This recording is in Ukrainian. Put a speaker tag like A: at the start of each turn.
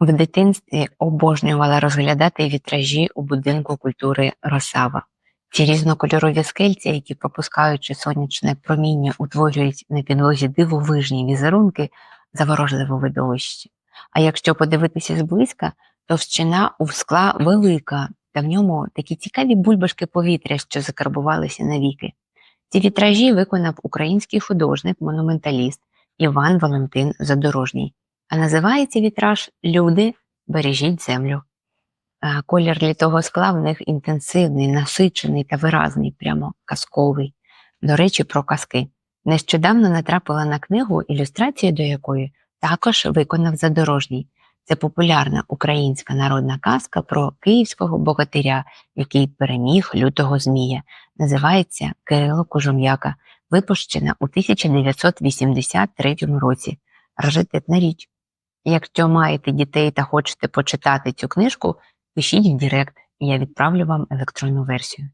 A: В дитинстві обожнювала розглядати вітражі у будинку культури Росава. Ці різнокольорові скельці, які, пропускаючи сонячне проміння, утворюють на підлозі дивовижні візерунки, заворожливо видовище. А якщо подивитися зблизька, товщина у скла велика, та в ньому такі цікаві бульбашки повітря, що закарбувалися навіки. Ці вітражі виконав український художник, монументаліст Іван Валентин Задорожній. А називається вітраж Люди, бережіть землю. Колір літого скла в них інтенсивний, насичений та виразний, прямо казковий. До речі, про казки. Нещодавно натрапила на книгу, ілюстрацію до якої також виконав Задорожній. Це популярна українська народна казка про київського богатиря, який переміг лютого змія. Називається Кирило Кожум'яка, випущена у 1983 році. Раритетна річ. Якщо маєте дітей та хочете почитати цю книжку, пишіть в Директ, і я відправлю вам електронну версію.